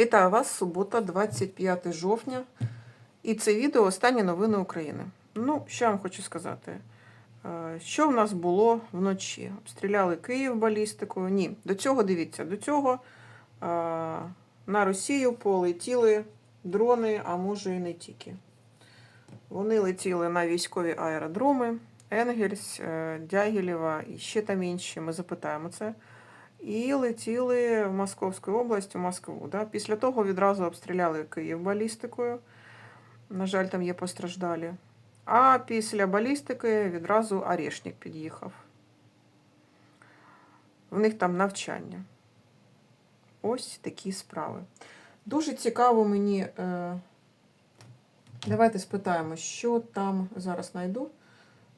Вітаю вас, субота, 25 жовтня. І це відео останні новини України. Ну, що я вам хочу сказати? Е, Що в нас було вночі? Обстріляли Київ балістикою? Ні. До цього дивіться, до цього е, на Росію полетіли дрони, а може і не тільки. Вони летіли на військові аеродроми, Енгельс, е, Дягілєва і ще там інші. Ми запитаємо це. І летіли в Московську область, у Москву. Да? Після того відразу обстріляли Київ балістикою. На жаль, там є постраждалі. А після балістики відразу Орешник під'їхав. В них там навчання. Ось такі справи. Дуже цікаво мені. Е... Давайте спитаємо, що там зараз знайду,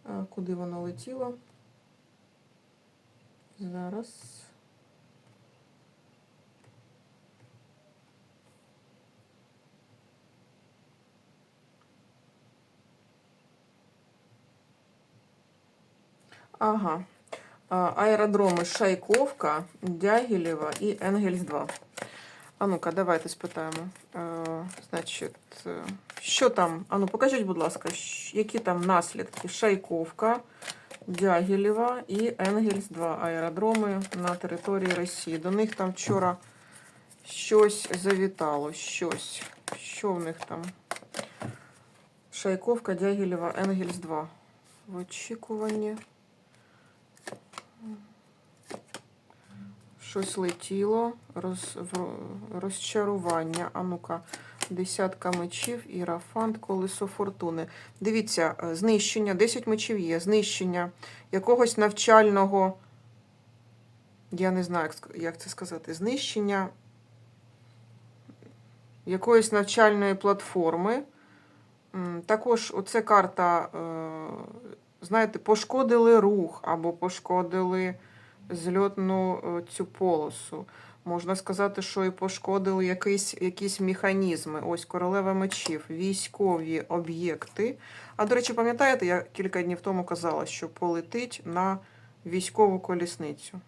е, куди воно летіло. Зараз. Ага. Аеродроми Шайковка, Дягілєва і Енгельс-2. А ну-ка, давайте спитаємо. Значить, що там? А ну, покажіть, будь ласка, які там наслідки? Шайковка, Дягілєва і Енгельс-2 аеродроми на території Росії. До них там вчора щось завітало, щось. Що в них там? Шайковка, Дягілєва, Енгельс-2. В очікуванні. Щось летіло, роз, розчарування. А ну-ка, десятка мечів, ірафант, колесо фортуни. Дивіться, е, знищення, 10 мечів є, знищення якогось навчального, я не знаю, як це сказати, знищення якоїсь навчальної платформи. Також оце карта, е, знаєте, пошкодили рух або пошкодили зльотну е, цю полосу. Можна сказати, що і пошкодили якісь, якісь механізми. Ось королева мечів, військові об'єкти. А до речі, пам'ятаєте, я кілька днів тому казала, що полетить на військову колісницю.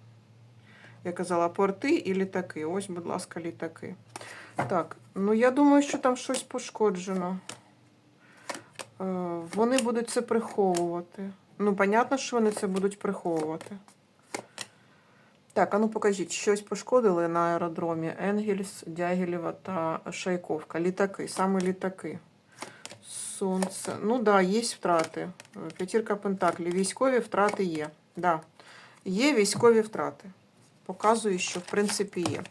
Я казала порти і літаки. Ось, будь ласка, літаки. Так, ну я думаю, що там щось пошкоджено. Е, Вони будуть це приховувати. Ну, понятно, що вони це будуть приховувати. Так, а ну покажіть, щось пошкодили на аеродромі Енгельс, Дягілєва та Шайковка. Літаки, саме літаки. Сонце. Ну да, є втрати. П'ятірка Пентаклів. Військові втрати є. Да. Є військові втрати. Показую, що в принципі є.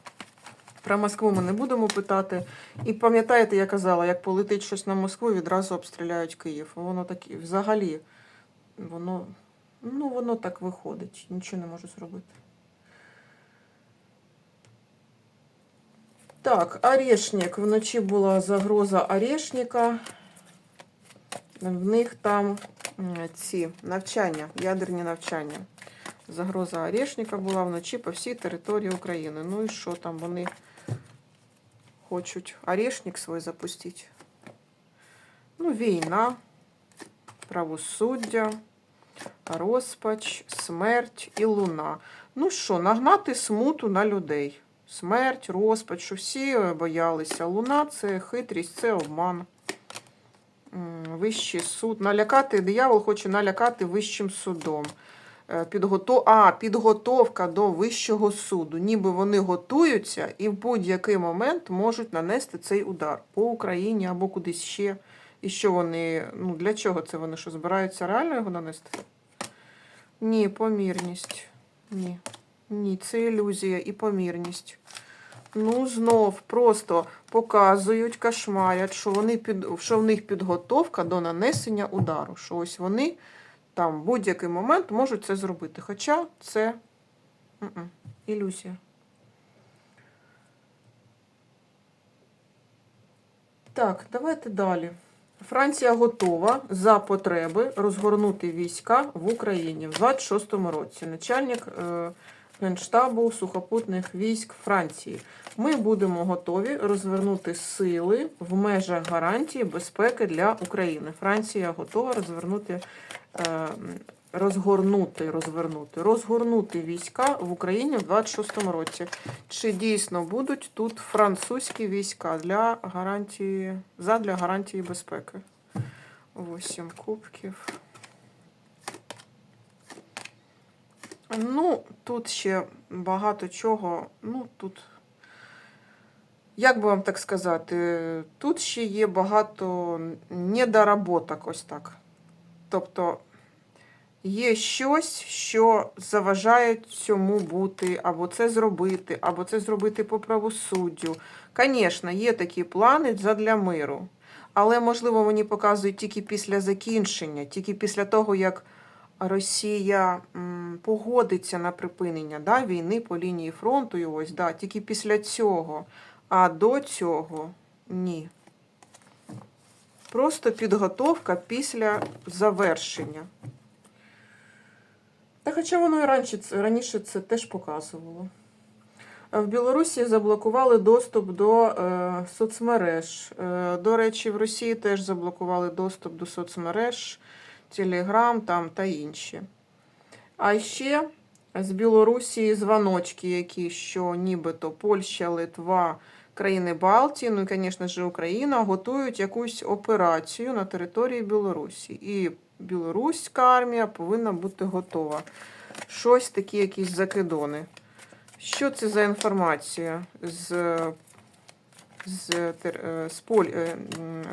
Про Москву ми не будемо питати. І пам'ятаєте, я казала, як полетить щось на Москву, відразу обстріляють Київ. Воно так взагалі, воно, ну, воно так виходить. Нічого не можу зробити. Так, Орешник. Вночі була загроза Орешника. В них там ці навчання, ядерні навчання. Загроза Орешника була вночі по всій території України. Ну і що там вони хочуть Орешник свій запустити? Ну, війна, правосуддя, розпач, смерть і луна. Ну що, нагнати смуту на людей. Смерть, розпач, що всі боялися. Луна це хитрість, це обман. Вищий суд. Налякати, диявол хоче налякати вищим судом. Е, Підготов... А, підготовка до вищого суду. Ніби вони готуються і в будь-який момент можуть нанести цей удар по Україні або кудись ще. І що вони. Ну, для чого це вони? Що збираються реально його нанести? Ні, помірність. Ні. Ні, це ілюзія і помірність. Ну, знов просто показують, кошмарять, що, вони під, що в них підготовка до нанесення удару. Що ось вони там в будь-який момент можуть це зробити. Хоча це м-м, ілюзія. Так, давайте далі. Франція готова за потреби розгорнути війська в Україні в 26-му році. Начальник е, Генштабу сухопутних військ Франції. Ми будемо готові розвернути сили в межах гарантії безпеки для України. Франція готова розвернути розгорнути, розвернути, розгорнути війська в Україні в 26-му році. Чи дійсно будуть тут французькі війська для гарантії, задля гарантії безпеки? Восім кубків. Ну, тут ще багато чого. Ну, тут, як би вам так сказати, тут ще є багато недоработок, ось так. Тобто є щось, що заважає цьому бути, або це зробити, або це зробити по правосуддю. Звісно, є такі плани задля миру. Але, можливо, мені показують тільки після закінчення, тільки після того, як Росія погодиться на припинення да, війни по лінії фронту, і ось, да, тільки після цього. А до цього ні. Просто підготовка після завершення. Та хоча воно і раніше, раніше це теж показувало. В Білорусі заблокували доступ до е, соцмереж. Е, до речі, в Росії теж заблокували доступ до соцмереж, Телеграм там та інші. А ще з Білорусі дзвоночки, які що нібито Польща, Литва, країни Балтії, ну і, звісно ж, Україна готують якусь операцію на території Білорусі. І білоруська армія повинна бути готова. Щось такі, якісь закидони. Що це за інформація з, з, е, з, Поль, е,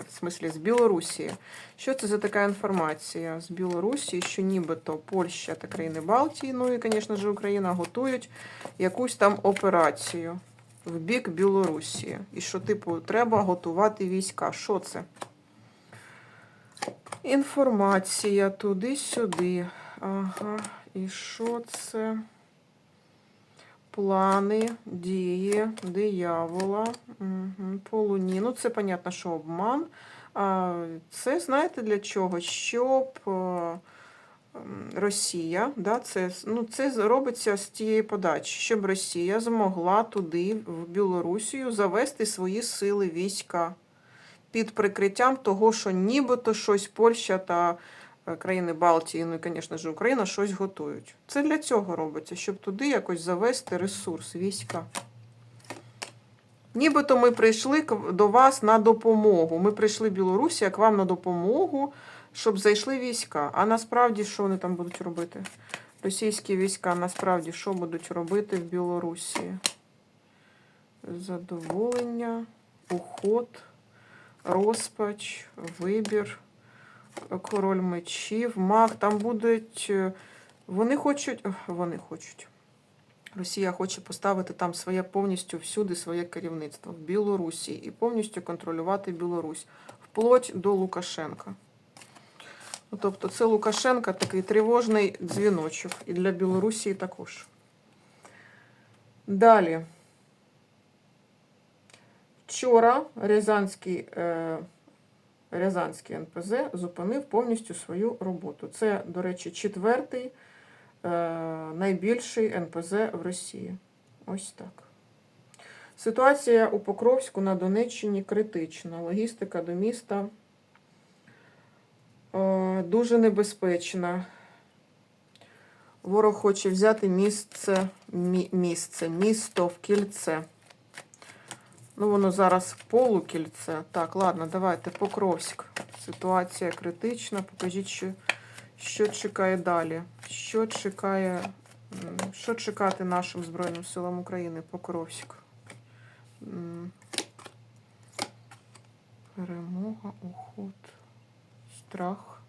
в смислі, з Білорусі? Що це за така інформація з Білорусі, що нібито Польща та країни Балтії, ну і, звісно ж, Україна готують якусь там операцію в бік Білорусі. І що, типу, треба готувати війська. Що це? Інформація туди-сюди. Ага. І що це? Плани, дії, диявола, угу. по. Ну, це, понятно, що обман. Це знаєте для чого? Щоб е, Росія, да, це, ну, це робиться з тієї подачі, щоб Росія змогла туди, в Білорусію, завести свої сили війська під прикриттям того, що нібито щось Польща та е, країни Балтії, ну і, звісно ж, Україна щось готують. Це для цього робиться, щоб туди якось завести ресурс, війська. Нібито ми прийшли до вас на допомогу. Ми прийшли в Білорусі, як вам на допомогу, щоб зайшли війська. А насправді що вони там будуть робити? Російські війська насправді що будуть робити в Білорусі? Задоволення, уход, розпач, вибір, король мечів, маг. Там будуть. е, Вони хочуть. Вони хочуть. Росія хоче поставити там своє повністю всюди своє керівництво в Білорусі і повністю контролювати Білорусь вплоть до Лукашенка. Ну, тобто це Лукашенка такий тривожний дзвіночок і для Білорусі також. Далі. Вчора Рязанський, е, Рязанський НПЗ зупинив повністю свою роботу. Це, до речі, четвертий е, найбільший НПЗ в Росії. Ось так. Ситуація у Покровську на Донеччині критична. Логістика до міста дуже небезпечна. Ворог хоче взяти місце, мі- місце, місто в кільце. Ну, воно зараз полукільце. Так, ладно, давайте Покровськ. Ситуація критична. Покажіть, що, що чекає далі. Що чекає, що чекати нашим Збройним силам України? Покровськ. Перемога, уход, страх.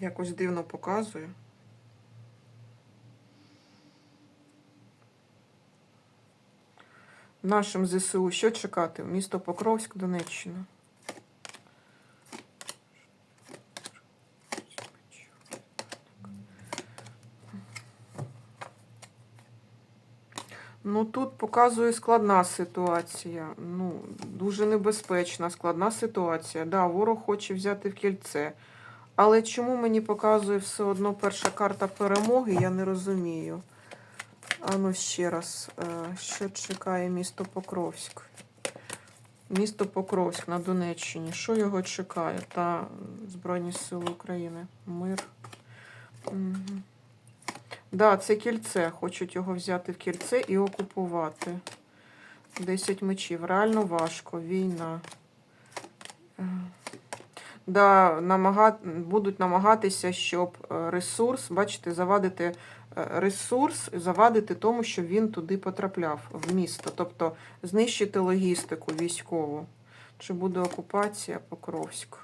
Якось дивно показує. Нашим ЗСУ що чекати? Місто Покровськ, Донеччина. Ну тут показує складна ситуація. Ну, дуже небезпечна, складна ситуація. Да, ворог хоче взяти в кільце. Але чому мені показує все одно перша карта перемоги, я не розумію. А ну ще раз, е, що чекає місто Покровськ? Місто Покровськ на Донеччині. Що його чекає? Та Збройні Сили України. Мир. Угу. Да, це кільце. Хочуть його взяти в кільце і окупувати. 10 мечів. Реально важко. Війна. Е, Да, намага... будуть намагатися, щоб е, ресурс, бачите, завадити е, ресурс, завадити тому, щоб він туди потрапляв, в місто. Тобто знищити логістику військову. Чи буде окупація Покровськ?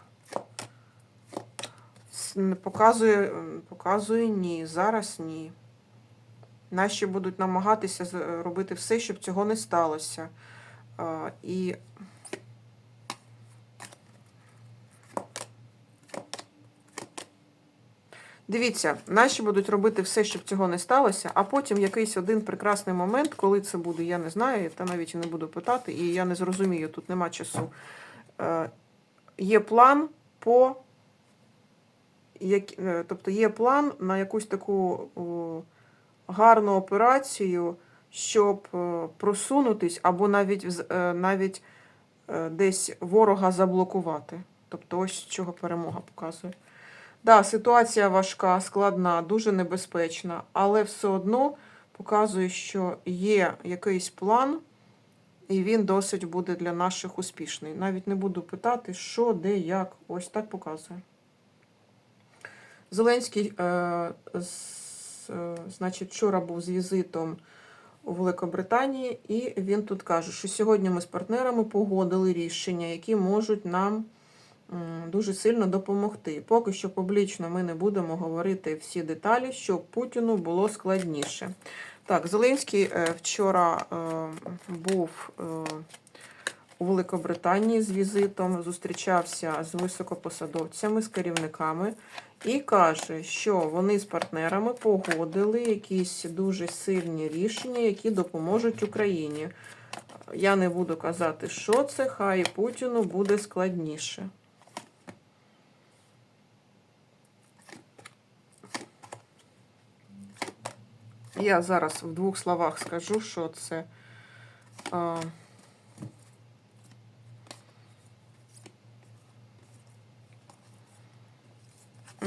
Показує, показує ні. Зараз ні. Наші будуть намагатися з- робити все, щоб цього не сталося. І Дивіться, наші будуть робити все, щоб цього не сталося, а потім якийсь один прекрасний момент, коли це буде, я не знаю, та навіть не буду питати, і я не зрозумію, тут нема часу. Е, є план по. Як, е, тобто є план на якусь таку о, гарну операцію, щоб е, просунутись, або навіть, е, навіть е, десь ворога заблокувати. Тобто ось чого перемога показує. Да, ситуація важка, складна, дуже небезпечна, але все одно показує, що є якийсь план, і він досить буде для наших успішний. Навіть не буду питати, що, де, як. Ось так показує. Зеленський, е, значить, вчора був з візитом у Великобританії, і він тут каже, що сьогодні ми з партнерами погодили рішення, які можуть нам дуже сильно допомогти. Поки що публічно ми не будемо говорити всі деталі, щоб Путіну було складніше. Так, Зеленський е, вчора е, був е, у Великобританії з візитом, зустрічався з високопосадовцями, з керівниками і каже, що вони з партнерами погодили якісь дуже сильні рішення, які допоможуть Україні. Я не буду казати, що це, хай Путіну буде складніше. Я зараз в двох словах скажу, що це.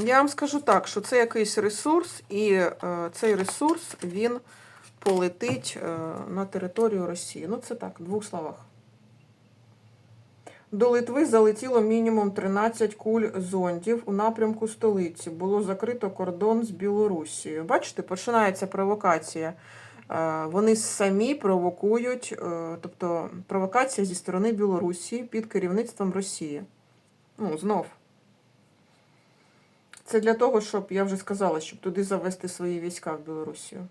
Я вам скажу так, що це якийсь ресурс, і е, цей ресурс він полетить е, на територію Росії. Ну, це так, в двох словах. До Литви залетіло мінімум 13 куль зондів у напрямку столиці. Було закрито кордон з Білорусією. Бачите, починається провокація. Е, Вони самі провокують, е, тобто провокація зі сторони Білорусі під керівництвом Росії. Ну, знов. Це для того, щоб, я вже сказала, щоб туди завести свої війська в Білорусію.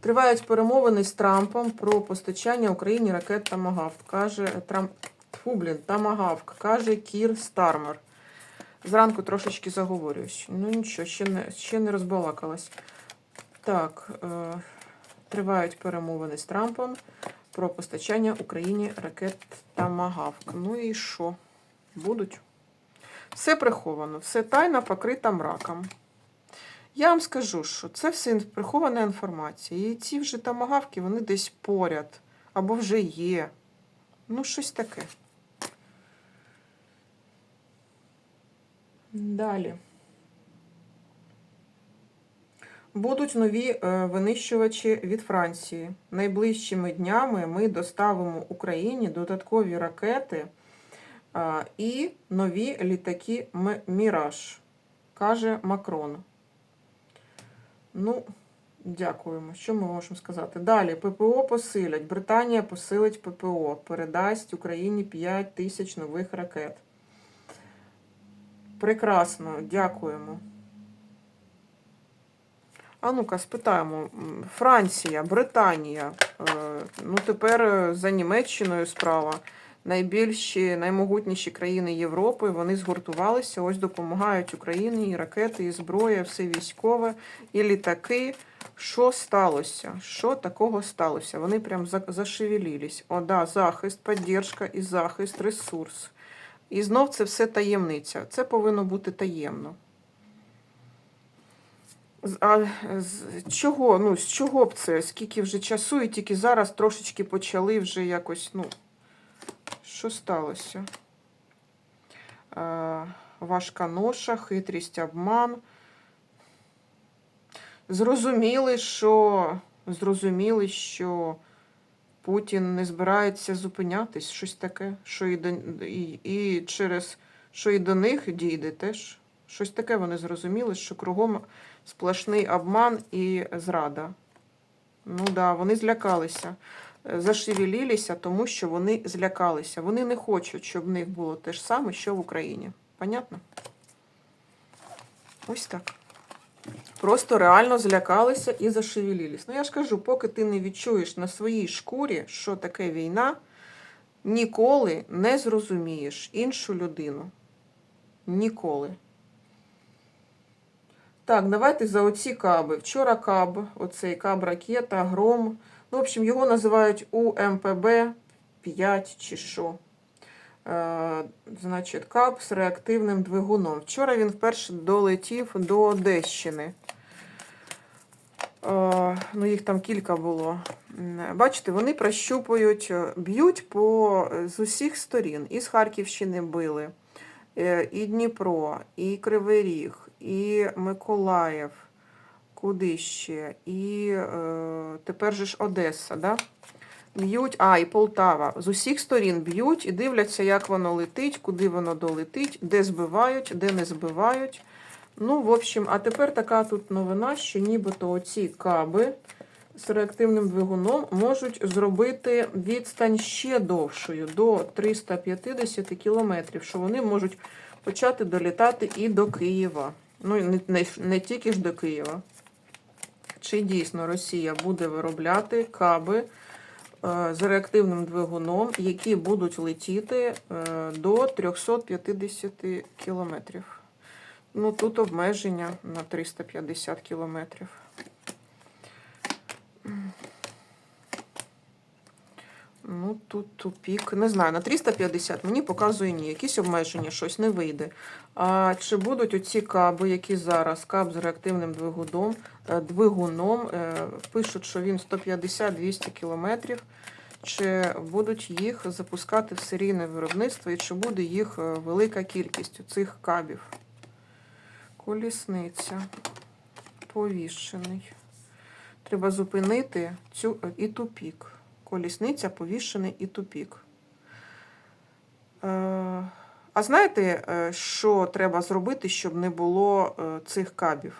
Тривають перемовини з Трампом про постачання Україні ракет Тамагавк, каже Трамп. Тьфу, блін, Тамагавк, каже Кір Стармер. Зранку трошечки заговорююсь. Ну нічого, ще не, ще не розбалакалась. Так, е, тривають перемовини з Трампом про постачання Україні ракет Тамагавк. Ну і що? Будуть? Все приховано, все тайна покрита мраком. Я вам скажу, що це все прихована інформація. І ці вже тамагавки, вони десь поряд, або вже є. Ну, щось таке. Далі. Будуть нові е, винищувачі від Франції. Найближчими днями ми доставимо Україні додаткові ракети і нові літаки Міраж, каже Макрон. Ну, дякуємо. Що ми можемо сказати? Далі ППО посилять. Британія посилить ППО, передасть Україні 5 тисяч нових ракет. Прекрасно, дякуємо. А ну-ка, спитаємо. Франція, Британія. е, Ну, тепер е, за Німеччиною справа. Найбільші, наймогутніші країни Європи, вони згуртувалися, ось допомагають Україні, і ракети, і зброя, все військове, і літаки. Що сталося? Що такого сталося? Вони прям за- зашевелілись. О, да, захист, підтримка і захист, ресурс. І знов це все таємниця. Це повинно бути таємно. А з чого? Ну, з чого б це? Скільки вже часу, і тільки зараз трошечки почали вже якось, ну, що сталося? Е, важка ноша, хитрість, обман. Зрозуміли, що зрозуміли, що Путін не збирається зупинятись, щось таке, що і, до, і, і через що і до них дійде теж. Щось таке вони зрозуміли, що кругом сплошний обман і зрада. Ну так, да, вони злякалися. Зашевелілися, тому що вони злякалися. Вони не хочуть, щоб в них було те ж саме, що в Україні. Понятно? Ось так. Просто реально злякалися і зашевелілись. Ну, я ж кажу, поки ти не відчуєш на своїй шкурі, що таке війна, ніколи не зрозумієш іншу людину. Ніколи. Так, давайте за оці каби. Вчора каб, оцей каб ракета, гром. Ну, в общем, його називають УМПБ 5 чи що. Е, значить, каб з реактивним двигуном. Вчора він вперше долетів до Одещини. Е, ну, їх там кілька було. Бачите, вони прощупують, е, б'ють по, з усіх сторін. І з Харківщини били, і Дніпро, і Кривий Ріг, і Миколаїв, куди ще, і е, тепер же ж Одеса, да? Б'ють, а, і Полтава. З усіх сторін б'ють і дивляться, як воно летить, куди воно долетить, де збивають, де не збивають. Ну, в общем, а тепер така тут новина, що нібито оці каби з реактивним двигуном можуть зробити відстань ще довшою, до 350 кілометрів, що вони можуть почати долітати і до Києва. Ну, не, не, не тільки ж до Києва. Чи дійсно Росія буде виробляти каби е, з реактивним двигуном, які будуть летіти е, до 350 кілометрів? Ну, тут обмеження на 350 кілометрів. Ну, тут тупік. Не знаю, на 350 мені показує ні. Якісь обмеження, щось не вийде. А чи будуть оці каби, які зараз каб з реактивним двигуном, е, двигуном е, пишуть, що він 150-200 кілометрів. Чи будуть їх запускати в серійне виробництво, і чи буде їх е, велика кількість цих кабів? Колісниця. Повішений. Треба зупинити цю і тупік. Колісниця, повішений і тупік. Е, а знаєте, е, що треба зробити, щоб не було е, цих кабів?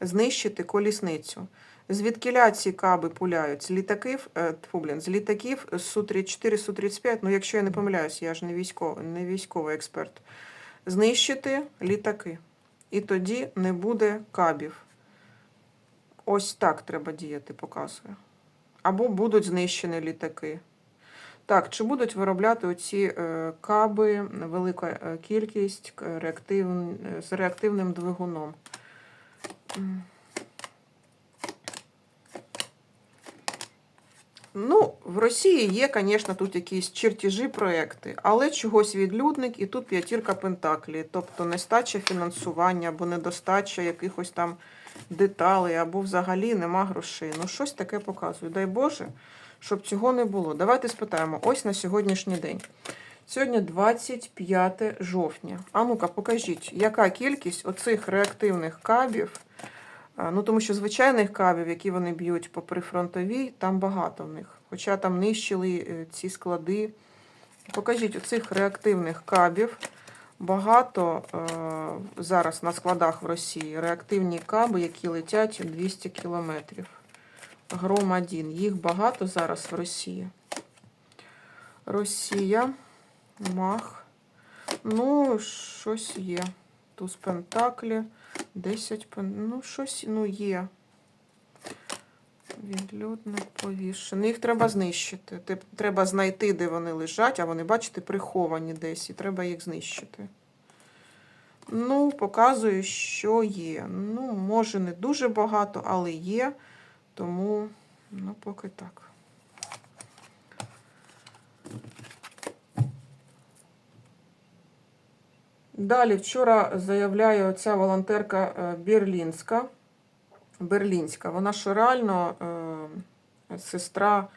Знищити колісницю. Звідкиля ці каби пуляють? З літаків, тьфу, блін, з літаків Су-34, Су-35, ну якщо я не помиляюсь, я ж не військовий, не військовий експерт. Знищити літаки. І тоді не буде кабів. Ось так треба діяти, показує. Або будуть знищені літаки. Так, чи будуть виробляти оці е, каби, велика е, кількість реактив, е, з реактивним двигуном? Ну, в Росії є, звісно, тут якісь чертежі проекти, але чогось відлюдник і тут п'ятірка пентаклі, тобто нестача фінансування або недостача якихось там деталей, або взагалі нема грошей. Ну, щось таке показує. Дай Боже, щоб цього не було. Давайте спитаємо, ось на сьогоднішній день. Сьогодні 25 жовтня. А ну-ка, покажіть, яка кількість оцих реактивних кабів, ну тому що звичайних кабів, які вони б'ють по прифронтовій, там багато в них. Хоча там нищили е, ці склади. Покажіть оцих реактивних кабів. Багато е, зараз на складах в Росії реактивні каби, які летять 200 кілометрів. Гром 1. Їх багато зараз в Росії. Росія, Мах. Ну, щось є. Туз Пентаклі, 10 пен... Ну, щось ну, є. Відлюдник повішений. Їх треба знищити. Треба знайти, де вони лежать, а вони, бачите, приховані десь, і треба їх знищити. Ну, показую, що є. Ну, може, не дуже багато, але є. Тому, ну, поки так. Далі, вчора заявляє оця волонтерка е, Берлінська. Берлінська. Вона що реально е, сестра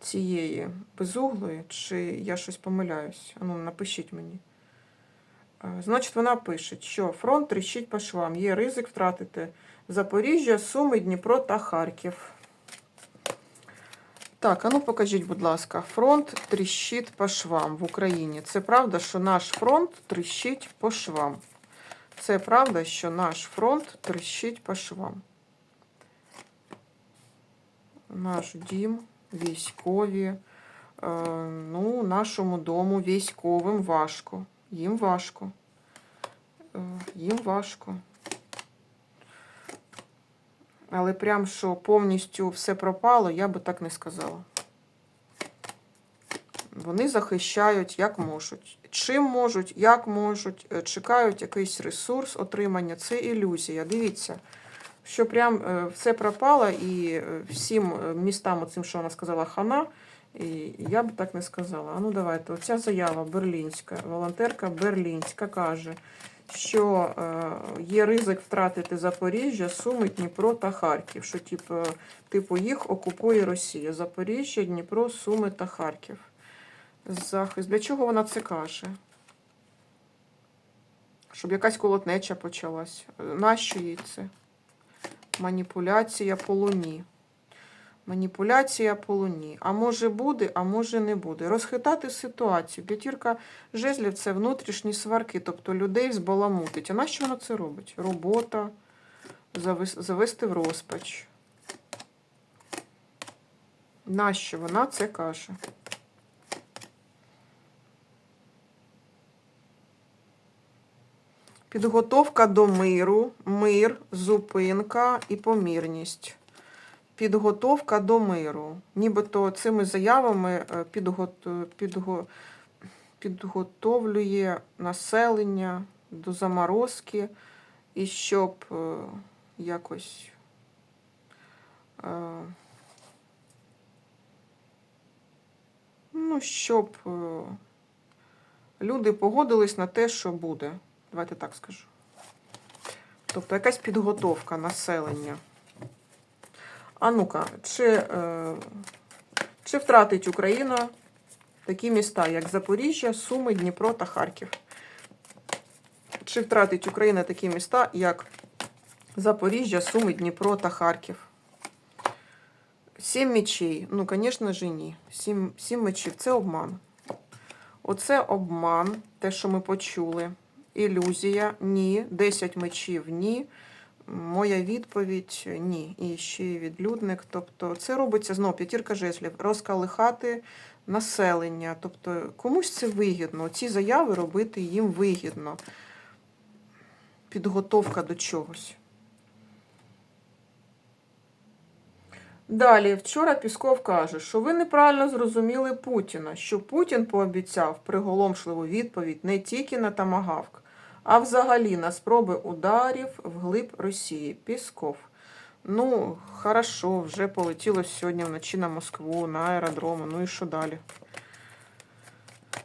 цієї безуглої, чи я щось помиляюсь? Ну, напишіть мені. Е, Значить, вона пише, що фронт тріщить по швам. Є ризик втратити Запоріжжя, Суми, Дніпро та Харків. Так, а ну покажіть, будь ласка, фронт тріщить по швам в Україні. Це правда, що наш фронт тріщить по швам. Це правда, що наш фронт тріщить по швам. Наш дім, військові. Е, ну, нашому дому військовим важко. Їм важко. Е, їм важко. Але прям що повністю все пропало, я би так не сказала. Вони захищають як можуть. Чим можуть, як можуть, е, чекають якийсь ресурс отримання. Це ілюзія. Дивіться, що прям е, все пропало і е, всім е, містам, оцим, що вона сказала, хана. І я б так не сказала. А ну давайте, оця заява берлінська, волонтерка берлінська каже, що є ризик втратити Запоріжжя, Суми, Дніпро та Харків. Що типу, типу їх окупує Росія. Запоріжжя, Дніпро, Суми та Харків. Захист. Для чого вона це каже? Щоб якась колотнеча почалась. Нащо їй це? Маніпуляція по луні. Маніпуляція по луні. А може буде, а може не буде. Розхитати ситуацію. П'ятірка жезлів це внутрішні сварки, тобто людей збаламутить. А нащо вона це робить? Робота, завести в розпач. Нащо вона це каже? Підготовка до миру, мир, зупинка і помірність. Підготовка до миру. Нібито цими заявами е, підгот- підго- підготовлює населення до заморозки і щоб е, якось е, ну, щоб е, люди погодились на те, що буде. Давайте так скажу. Тобто якась підготовка населення. А ну-ка, чи, е, чи втратить Україна такі міста, як Запоріжжя, Суми, Дніпро та Харків? Чи втратить Україна такі міста, як Запоріжжя, Суми, Дніпро та Харків? Сім мечей. Ну, звісно ж, ні. Сім, сім мечів це обман. Оце обман, те, що ми почули. Ілюзія, ні. Десять мечів, ні. Моя відповідь ні. І ще й відлюдник. Тобто це робиться знову п'ятірка жезлів, розкалихати населення. Тобто комусь це вигідно. Ці заяви робити їм вигідно. Підготовка до чогось. Далі, вчора Пісков каже, що ви неправильно зрозуміли Путіна, що Путін пообіцяв приголомшливу відповідь не тільки на тамагавк, а взагалі на спроби ударів вглиб Росії. Пісков. Ну, хорошо, вже полетіло сьогодні вночі на Москву, на аеродроми. Ну і що далі?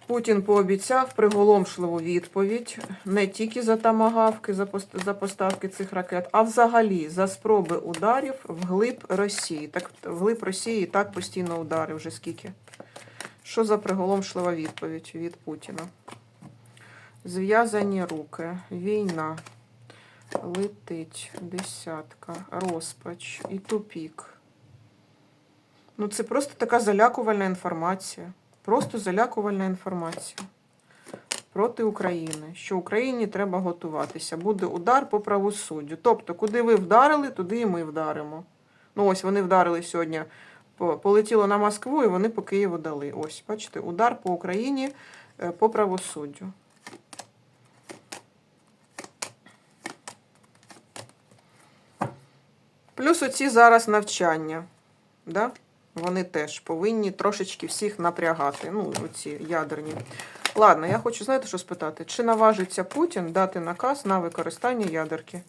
Путін пообіцяв приголомшливу відповідь не тільки за тамагавки, за поставки цих ракет, а взагалі за спроби ударів вглиб Росії. Так вглиб Росії і так постійно удари вже скільки. Що за приголомшлива відповідь від Путіна? Зв'язані руки, війна, летить, десятка, розпач і тупік. Ну, це просто така залякувальна інформація. Просто залякувальна інформація проти України, що Україні треба готуватися. Буде удар по правосуддю. Тобто, куди ви вдарили, туди і ми вдаримо. Ну, ось вони вдарили сьогодні, полетіло на Москву, і вони по Києву дали. Ось, бачите, удар по Україні е, по правосуддю. Плюс оці зараз навчання. Да? Вони теж повинні трошечки всіх напрягати. Ну, оці ядерні. Ладно, я хочу, знаєте, що спитати? Чи наважиться Путін дати наказ на використання ядерки?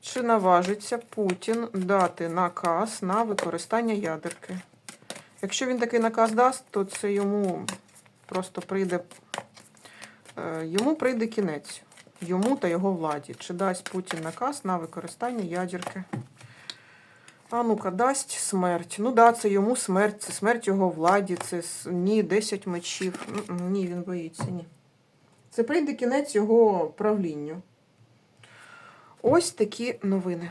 Чи наважиться Путін дати наказ на використання ядерки? Якщо він такий наказ дасть, то це йому просто прийде, е, йому прийде кінець. Йому та його владі. Чи дасть Путін наказ на використання ядерки? А ну-ка, дасть смерть. Ну да, це йому смерть, це смерть його владі, це ні, 10 мечів. Ні, він боїться, ні. Це прийде кінець його правлінню. Ось такі новини.